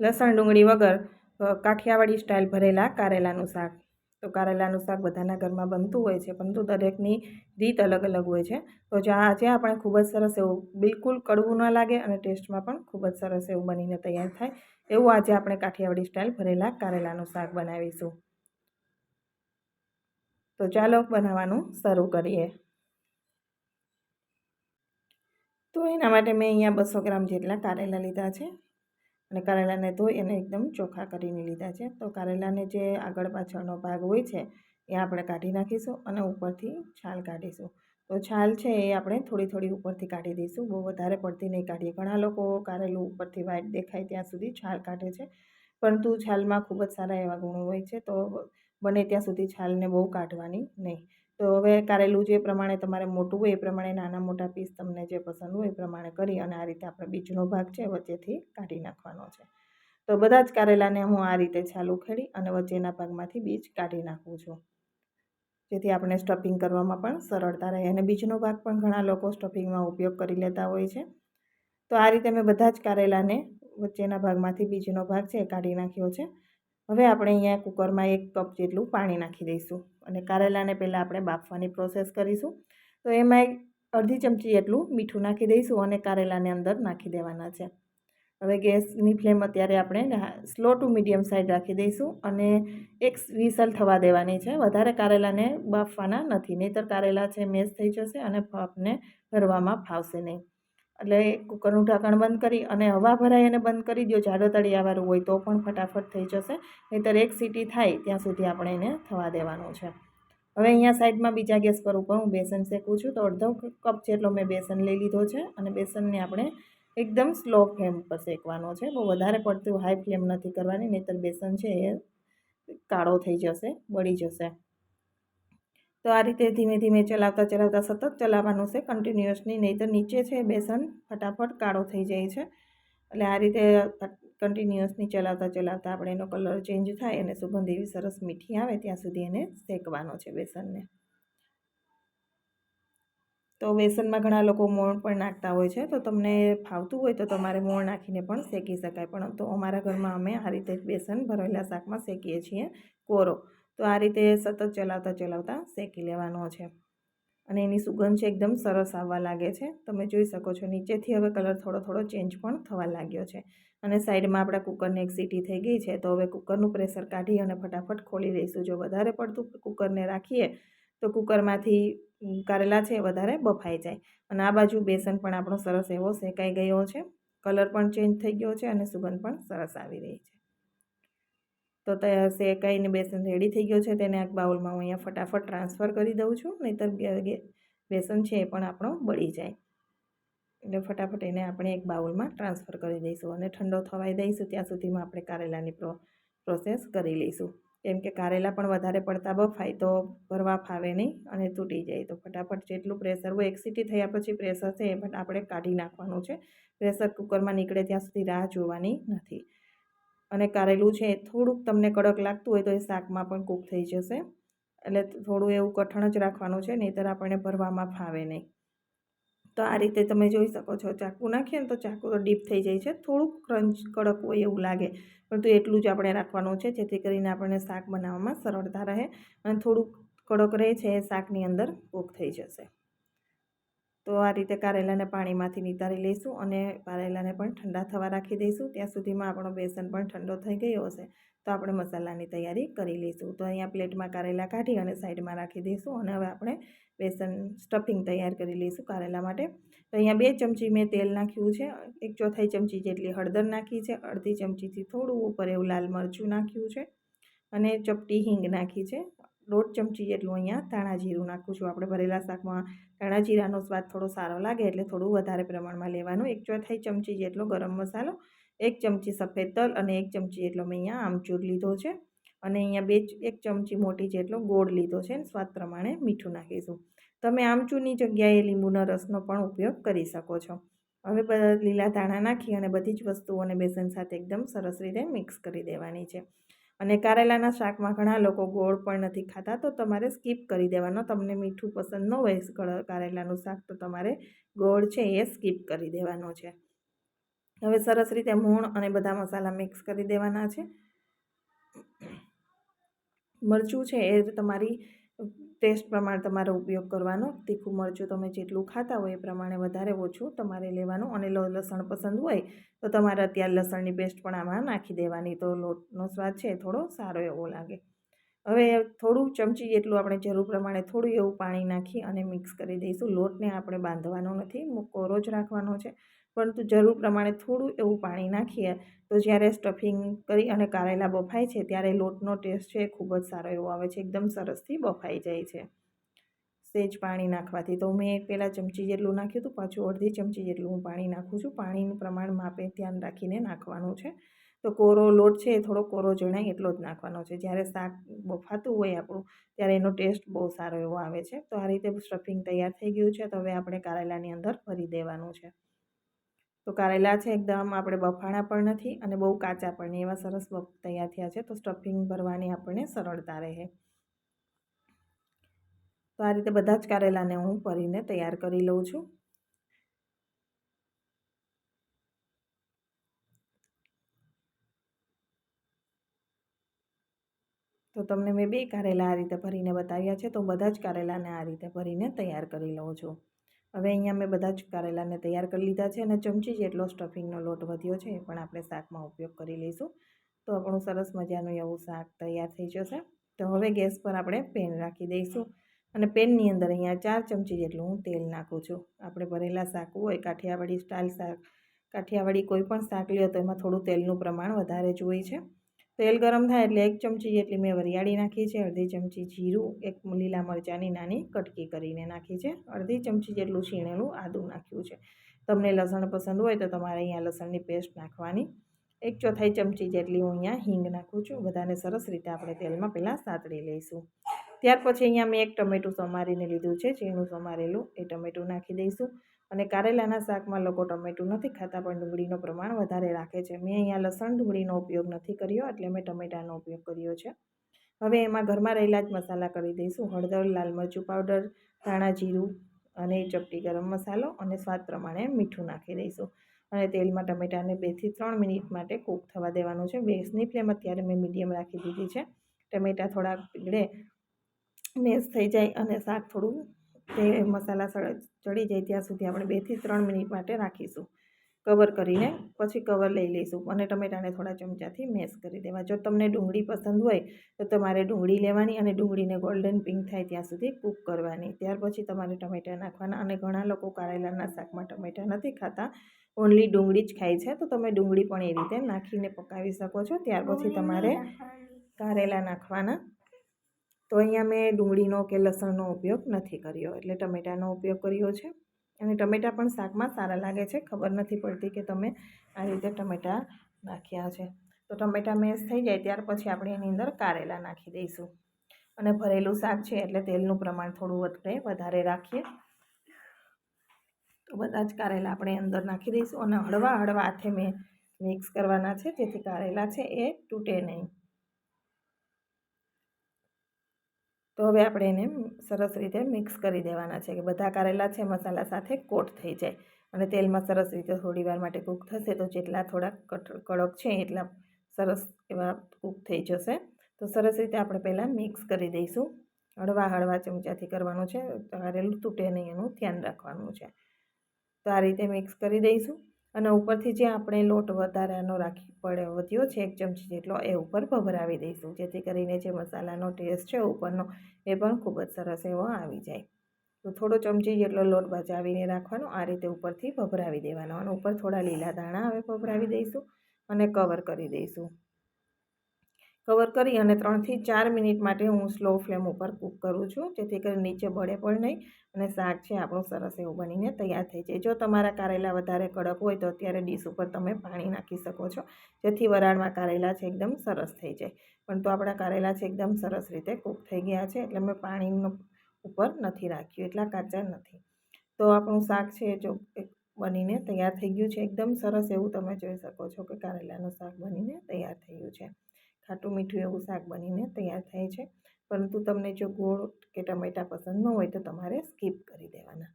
લસણ ડુંગળી વગર કાઠિયાવાડી સ્ટાઇલ ભરેલા કારેલાનું શાક. તો કારેલાનું શાક બધાના ઘરમાં બનતું હોય છે, પરંતુ દરેકની રીત અલગ અલગ હોય છે. તો જે આજે આપણે ખૂબ જ સરસ એવું, બિલકુલ કડવું ન લાગે અને ટેસ્ટમાં પણ ખૂબ જ સરસ એવું બનીને તૈયાર થાય. એવું આજે આપણે કાઠિયાવાડી સ્ટાઇલ ભરેલા કારેલાનું શાક બનાવીશું. તો ચાલો બનાવવાનું શરૂ કરીએ. તો એના માટે મેં અહીંયા બસો ગ્રામ જેટલા કારેલા લીધા છે. અને કારેલાને ધોઈ અને એકદમ ચોખ્ખા કરીને લીધા છે. તો કારેલાને જે આગળ પાછળનો ભાગ હોય છે, એ આપણે કાઢી નાખીશું અને ઉપરથી છાલ કાઢીશું. તો છાલ છે એ આપણે થોડી થોડી ઉપરથી કાઢી દઈશું. બહુ વધારે પડતી નહીં કાઢીએ. ઘણા લોકો કારેલું ઉપરથી વ્હાઈટ દેખાય ત્યાં સુધી છાલ કાઢે છે. પરંતુ છાલમાં ખૂબ જ સારા એવા ગુણો હોય છે. તો બને ત્યાં સુધી છાલને બહુ કાઢવાની નહીં. તો હવે કારેલું જે પ્રમાણે તમારે મોટું હોય એ પ્રમાણે નાના મોટા પીસ તમને જે પસંદ હોય એ પ્રમાણે કરી અને આ રીતે આપણે બીજનો ભાગ છે વચ્ચેથી કાઢી નાખવાનો છે. તો બધા જ કારેલાને હું આ રીતે છાલ ઉખેડી અને વચ્ચેના ભાગમાંથી બીજ કાઢી નાખું છું. જેથી આપણે સ્ટફિંગ કરવામાં પણ સરળતા રહે અને બીજનો ભાગ પણ ઘણા લોકો સ્ટફિંગમાં ઉપયોગ કરી લેતા હોય છે. તો આ રીતે મેં બધા જ કારેલાને વચ્ચેના ભાગમાંથી બીજનો ભાગ છે કાઢી નાખ્યો છે. હવે આપણે અહીંયા કુકરમાં એક કપ જેટલું પાણી નાખી દઈશું અને કારેલાને પહેલાં આપણે બાફવાની પ્રોસેસ કરીશું. તો એમાં એક અડધી ચમચી જેટલું મીઠું નાખી દઈશું અને કારેલાને અંદર નાખી દેવાના છે. હવે ગેસની ફ્લેમ અત્યારે આપણે સ્લો ટુ મીડિયમ સાઈડ રાખી દઈશું અને એક વિસલ થવા દેવાની છે. વધારે કારેલાને બાફવાના નથી, નહીંતર કારેલા છે મેશ થઈ જશે અને ભાપને ભરવામાં ફાવશે નહીં. એટલે કુકરનું ઢાંકણ બંધ કરી અને હવા ભરાય એને બંધ કરી દો જાડો તળિયાવાળું હોય તો પણ ફટાફટ થઈ જશે. નહીંતર એક સીટી થાય ત્યાં સુધી આપણે એને થવા દેવાનું છે. હવે અહીંયા સાઈડમાં બીજા ગેસ પર ઉપર હું બેસન શેકું છું. તો અડધો કપ જેટલો મેં બેસન લઈ લીધો છે અને બેસનને આપણે એકદમ સ્લો ફ્લેમ પર શેકવાનો છે. બહુ વધારે પડતું હાઈ ફ્લેમ નથી કરવાની, નહીંતર બેસન છે એ કાળો થઈ જશે, બળી જશે. તો આ રીતે ધીમે ધીમે ચલાવતા ચલાવતા સતત ચલાવવાનું છે કન્ટિન્યુઅસની નહીંતર નીચે છે બેસન ફટાફટ કાળો થઈ જાય છે. એટલે આ રીતે કન્ટિન્યુઅસની ચલાવતા ચલાવતા આપણે એનો કલર ચેન્જ થાય અને સુગંધ એવી સરસ મીઠી આવે ત્યાં સુધી એને શેકવાનો છે બેસનને. તો બેસનમાં ઘણા લોકો મોણ પણ નાખતા હોય છે, તો તમને ફાવતું હોય તો તમારે મોણ નાખીને પણ શેકી શકાય. પણ તો અમારા ઘરમાં અમે આ રીતે બેસન ભરેલા શાકમાં શેકીએ છીએ કોરો. તો આ રીતે સતત ચલાવતા ચલાવતા શેકી લેવાનો છે. અને એની સુગંધ છે એકદમ સરસ આવવા લાગે છે. તમે જોઈ શકો છો, નીચેથી હવે કલર થોડો થોડો ચેન્જ પણ થવા લાગ્યો છે. અને સાઈડમાં આપણા કુકરને એક સીટી થઈ ગઈ છે, તો હવે કુકરનું પ્રેશર કાઢી અને ફટાફટ ખોલી લઈશું. જો વધારે પડતું કુકરને રાખીએ, તો કુકરમાંથી કારેલા છે વધારે બફાઈ જાય. અને આ બાજુ બેસન પણ આપણો સરસ એવો શેકાઈ ગયો છે. કલર પણ ચેન્જ થઈ ગયો છે અને સુગંધ પણ સરસ આવી રહી છે. તો તે શેકાઈને બેસન રેડી થઈ ગયો છે, તેને આ બાઉલમાં હું અહીંયા ફટાફટ ટ્રાન્સફર કરી દઉં છું, નહીંતર બેસન છે એ પણ આપણો બળી જાય. એટલે ફટાફટ એને આપણે એક બાઉલમાં ટ્રાન્સફર કરી દઈશું અને ઠંડો થવાઈ દઈશું, ત્યાં સુધીમાં આપણે કારેલાની પ્રો પ્રોસેસ કરી લઈશું. કેમ કે કારેલા પણ વધારે પડતા બફાય, તો ભરવા ફાવે નહીં અને તૂટી જાય. તો ફટાફટ જેટલું પ્રેશર હોય, એક સીટી થયા પછી પ્રેશર છે, એ પણ આપણે કાઢી નાખવાનું છે. પ્રેશર કુકરમાં નીકળે ત્યાં સુધી રાહ જોવાની નથી. અને કારેલું છે થોડુંક તમને કડક લાગતું હોય તો એ શાકમાં પણ કૂક થઈ જશે. એટલે થોડું એવું કઠણ જ રાખવાનું છે, નહીંતર આપણને ભરવામાં ફાવે નહીં. તો આ રીતે તમે જોઈ શકો છો, ચાકુ નાખીએ ને તો ચાકુ તો ડીપ થઈ જાય છે, થોડુંક ક્રંચ કડક હોય એવું લાગે. પરંતુ એટલું જ આપણે રાખવાનું છે, જેથી કરીને આપણને શાક બનાવવામાં સરળતા રહે અને થોડુંક કડક રહે છે, એ શાકની અંદર કૂક થઈ જશે. તો આ રીતે કારેલાને પાણીમાંથી નિતારી લઈશું અને કારેલાને પણ ઠંડા થવા રાખી દઈશું. ત્યાં સુધીમાં આપણો બેસન પણ ઠંડો થઈ ગયો હશે. તો આપણે મસાલાની તૈયારી કરી લઈશું. તો અહીંયા પ્લેટમાં કારેલા કાઢી અને સાઈડમાં રાખી દઈશું અને હવે આપણે બેસન સ્ટફિંગ તૈયાર કરી લઈશું કારેલા માટે. તો અહીંયા બે ચમચી મેં તેલ નાખ્યું છે. એક ચોથાઈ ચમચી જેટલી હળદર નાખી છે. અડધી ચમચીથી થોડું ઉપર એવું લાલ મરચું નાખ્યું છે. અને ચપટી હિંગ નાખી છે. દોઢ ચમચી જેટલું અહીંયા ધાણા જીરું નાખું છું. આપણે ભરેલા શાકમાં ધાણા જીરાનો સ્વાદ થોડો સારો લાગે એટલે થોડું વધારે પ્રમાણમાં લેવાનું. એક ચોથાઈ ચમચી જેટલો ગરમ મસાલો, એક ચમચી સફેદ તલ અને એક ચમચી જેટલો મેં અહીંયા આમચૂર લીધો છે. અને અહીંયા બે એક ચમચી મોટી જેટલો ગોળ લીધો છે. અને સ્વાદ પ્રમાણે મીઠું નાખીશું. તમે આમચૂરની જગ્યાએ લીંબુના રસનો પણ ઉપયોગ કરી શકો છો. હવે લીલા ધાણા નાખી અને બધી જ વસ્તુઓને બેસન સાથે એકદમ સરસ રીતે મિક્સ કરી દેવાની છે. અને કારેલાના શાકમાં ઘણા લોકો ગોળ પણ નથી ખાતા, તો તમારે સ્કીપ કરી દેવાનો. તમને મીઠું પસંદ ન હોય કારેલાનું શાક, તો તમારે ગોળ છે એ સ્કીપ કરી દેવાનો છે. હવે સરસ રીતે મૂણ અને બધા મસાલા મિક્સ કરી દેવાના છે. મરચું છે એ તમારી ટેસ્ટ પ્રમાણે તમારે ઉપયોગ કરવાનો. તીખું મરચું તમે જેટલું ખાતા હોય એ પ્રમાણે વધારે ઓછું તમારે લેવાનું. અને લસણ પસંદ હોય તો તમારે અત્યારે લસણની પેસ્ટ પણ આમાં નાખી દેવાની. તો લોટનો સ્વાદ છે થોડો સારો એવો લાગે. હવે થોડું ચમચી જેટલું આપણે જરૂર પ્રમાણે થોડું એવું પાણી નાખી અને મિક્સ કરી દઈશું. લોટને આપણે બાંધવાનો નથી. કોરો જ રાખવાનો છે. પરંતુ જરૂર પ્રમાણે થોડું એવું પાણી નાખીએ, તો જ્યારે સ્ટફિંગ કરી અને કારેલા બફાય છે, ત્યારે લોટનો ટેસ્ટ છે ખૂબ જ સારો એવો આવે છે, એકદમ સરસથી બફાઈ જાય છે. સેજ પાણી નાખવાથી. તો મેં પહેલાં ચમચી જેટલું નાખ્યું હતું, પાછું અડધી ચમચી જેટલું હું પાણી નાખું છું. પાણીનું પ્રમાણ માપે ધ્યાન રાખીને નાખવાનું છે. તો કોરો લોટ છે એ થોડો કોરો જણાય એટલો જ નાખવાનો છે. જ્યારે શાક બફાતું હોય આપણું, ત્યારે એનો ટેસ્ટ બહુ સારો એવો આવે છે. તો આ રીતે સ્ટફિંગ તૈયાર થઈ ગયું છે. તો હવે આપણે કારેલાની અંદર ભરી દેવાનું છે. તો કારેલા છે એકદમ, આપણે બફાણા પણ નથી અને બહુ કાચા પણ એવા સરસ તૈયાર થયા છે તો સ્ટફિંગ ભરવાની આપણને સરળતા રહે. તો આ રીતે બધા જ કારેલાને હું ભરીને તૈયાર કરી લઉં છું. તો તમને મેં બે કારેલા આ રીતે ભરીને બતાવ્યા છે તો બધા જ કારેલાને આ રીતે ભરીને તૈયાર કરી લઉં છું. હવે અહીંયા મેં બધા જ કારેલાને તૈયાર કરી લીધા છે અને ચમચી જેટલો સ્ટફિંગનો લોટ વધ્યો છે એ પણ આપણે શાકમાં ઉપયોગ કરી લઈશું. તો આપણું સરસ મજાનું એવું શાક તૈયાર થઈ જશે. તો હવે ગેસ પર આપણે પેન રાખી દઈશું અને પેનની અંદર અહીંયા ચાર ચમચી જેટલું હું તેલ નાખું છું. આપણે ભરેલા શાક હોય, કાઠિયાવાડી સ્ટાઇલ શાક, કાઠિયાવાડી કોઈ પણ શાક લ્યો તો એમાં થોડું તેલનું પ્રમાણ વધારે જ હોય છે. તેલ ગરમ થાય એટલે એક ચમચી જેટલી મેં વરિયાળી નાખી છે, અડધી ચમચી જીરું, એક લીલા મરચાંની નાની કટકી કરીને નાખી છે, અડધી ચમચી જેટલું છીણેલું આદું નાખ્યું છે. તમને લસણ પસંદ હોય તો તમારે અહીંયા લસણની પેસ્ટ નાખવાની. એક ચોથાઈ ચમચી જેટલી હું અહીંયા હિંગ નાખું છું, બધાને સરસ રીતે આપણે તેલમાં પહેલાં સાતળી લઈશું. ત્યાર પછી અહીંયા મેં એક ટમેટું સમારીને લીધું છે, ઝીણું સમારેલું એ ટમેટું નાખી દઈશું. અને કારેલાના શાકમાં લોકો ટમેટું નથી ખાતા, પણ ડુંગળીનું પ્રમાણ વધારે રાખે છે. મેં અહીંયા લસણ, ડુંગળીનો ઉપયોગ નથી કર્યો, એટલે મેં ટમેટાનો ઉપયોગ કર્યો છે. હવે એમાં ઘરમાં રહેલા જ મસાલા કરી દઈશું. હળદર, લાલ મરચું પાવડર, ધાણા જીરું અને ચપટી ગરમ મસાલો અને સ્વાદ પ્રમાણે મીઠું નાખી દઈશું. અને તેલમાં ટમેટાને બેથી ત્રણ મિનિટ માટે કૂક થવા દેવાનું છે. ગેસની ફ્લેમ અત્યારે મેં મીડિયમ રાખી દીધી છે. ટમેટા થોડાક પીગળે મેશ થઈ જાય અને શાક થોડું તે મસાલા ચડી જાય ત્યાં સુધી આપણે બેથી ત્રણ મિનિટ માટે રાખીશું. કવર કરીને પછી કવર લઈ લઈશું અને ટમેટાને થોડા ચમચાથી મેશ કરી દેવા. જો તમને ડુંગળી પસંદ હોય તો તમારે ડુંગળી લેવાની અને ડુંગળીને ગોલ્ડન પિંક થાય ત્યાં સુધી કૂક કરવાની. ત્યાર પછી તમારે ટમેટાં નાખવાના અને ઘણા લોકો કારેલાના શાકમાં ટમેટાં નથી ખાતા. ઓનલી ડુંગળી જ ખાય છે. તો તમે ડુંગળી પણ એ રીતે નાખીને પકાવી શકો છો. ત્યાર પછી તમારે કારેલા નાખવાના. તો અહીંયા મેં ડુંગળીનો કે લસણનો ઉપયોગ નથી કર્યો. એટલે ટમેટાનો ઉપયોગ કર્યો છે. અને ટમેટાં પણ શાકમાં સારા લાગે છે. ખબર નથી પડતી કે તમે આ રીતે ટમેટાં નાખ્યા છે. તો ટમેટાં મેસ થઈ જાય ત્યાર પછી આપણે એની અંદર કારેલા નાખી દઈશું. અને ભરેલું શાક છે એટલે તેલનું પ્રમાણ થોડું વધારે વધારે રાખીએ. તો બધા જ કારેલા આપણે અંદર નાખી દઈશું. અને હળવા હળવા હાથે મેં મિક્સ કરવાના છે. જેથી કારેલા છે એ તૂટે નહીં. તો હવે આપણે એને સરસ રીતે મિક્સ કરી દેવાના છે કે બધા કારેલા છે, મસાલા સાથે કોટ થઈ જાય. અને તેલમાં સરસ રીતે થોડી વાર માટે કૂક થશે તો જેટલા થોડાક કડક છે એટલા સરસ એવા કૂક થઈ જશે. તો સરસ રીતે આપણે પહેલાં મિક્સ કરી દઈશું. હળવા હળવા ચમચાથી કરવાનું છે. કારેલું તૂટે નહીં, એનું ધ્યાન રાખવાનું છે. તો આ રીતે મિક્સ કરી દઈશું. અને ઉપરથી જે આપણે લોટ વધારાનો રાખી પડે, વધ્યો છે એક ચમચી જેટલો, એ ઉપર ભભરાવી દઈશું. જેથી કરીને જે મસાલાનો ટેસ્ટ છે, ઉપરનો, એ પણ ખૂબ જ સરસ એવો આવી જાય. તો થોડો ચમચી જેટલો લોટ બચાવીને રાખવાનો, આ રીતે ઉપરથી ભભરાવી દેવાનો. અને ઉપર થોડા લીલા દાણા હવે ભભરાવી દઈશું અને કવર કરી દઈશું. કવર કરી અને ત્રણથી ચાર મિનિટ માટે હું સ્લો ફ્લેમ ઉપર કૂક કરું છું. જેથી કરી નીચે બળે પણ નહીં અને શાક છે આપણું સરસ એવું બનીને તૈયાર થઈ જાય. જો તમારા કારેલા વધારે કડક હોય તો અત્યારે ડીશ ઉપર તમે પાણી નાખી શકો છો. જેથી વરાળમાં કારેલા છે એકદમ સરસ થઈ જાય. પણ તો આપણા કારેલા છે એકદમ સરસ રીતે કૂક થઈ ગયા છે એટલે મેં પાણીનો ઉપર નથી રાખ્યું, એટલા કાચા નથી. તો આપણું શાક છે જો બનીને તૈયાર થઈ ગયું છે. એકદમ સરસ એવું તમે જોઈ શકો છો કે કારેલાનું શાક બનીને તૈયાર થઈ ગયું છે. ખાટું મીઠું એવું શાક બનીને તૈયાર થાય છે. પરંતુ તમને જો ગોળ કે ટમેટાં પસંદ ન હોય તો તમારે સ્કીપ કરી દેવાના.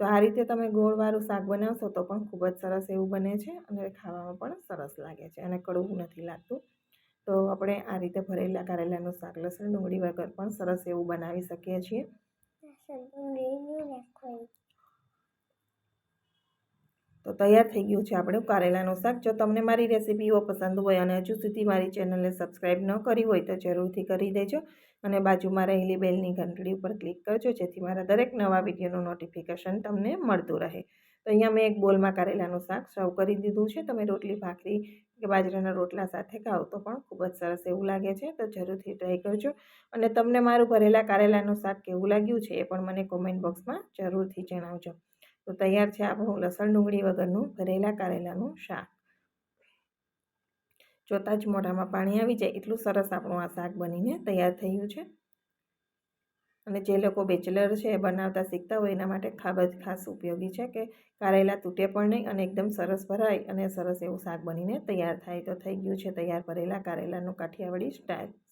તો આ રીતે તમે ગોળવાળું શાક બનાવશો તો પણ ખૂબ જ સરસ એવું બને છે અને ખાવામાં પણ સરસ લાગે છે અને કડવું નથી લાગતું. તો આપણે આ રીતે ભરેલા કારેલાનું શાક, લસણ, ડુંગળી વગર પણ સરસ એવું બનાવી શકીએ છીએ. તો તૈયાર થઈ ગયું છે આપણું કારેલાનું શાક. જો તમને મારી રેસીપીઓ પસંદ હોય અને હજુ સુધી મારી ચેનલને સબસ્ક્રાઈબ ન કરી હોય તો જરૂરથી કરી દેજો અને બાજુમાં રહેલી બેલની ઘંટડી ઉપર ક્લિક કરજો જેથી મારા દરેક નવા વિડીયોનું નોટિફિકેશન તમને મળતું રહે. તો અહીંયા મેં એક બોલમાં કારેલાનું શાક સર્વ કરી દીધું છે. તમે રોટલી, ભાખરી કે બાજરાના રોટલા સાથે ખાઓ તો પણ ખૂબ જ સરસ એવું લાગે છે. તો જરૂરથી ટ્રાય કરજો. અને તમને મારું ભરેલા કારેલાનું શાક કેવું લાગ્યું છે એ પણ મને કોમેન્ટ બોક્સમાં જરૂરથી જણાવજો. તો તૈયાર છે આપણું લસણ ડુંગળી વગરનું ભરેલા કારેલાનું શાક. જોતાં જ મોઢામાં પાણી આવી જાય એટલું સરસ આપણું આ શાક બનીને તૈયાર થયું છે. અને જે લોકો બેચલર છે, બનાવતા શીખતા હોય એના માટે ખાબ જ ખાસ ઉપયોગી છે કે કારેલા તૂટે પણ નહીં અને એકદમ સરસ ભરાય અને સરસ એવું શાક બનીને તૈયાર થાય તો થઈ ગયું છે તૈયાર ભરેલા કારેલાનું કાઠિયાવાડી સ્ટાઇલ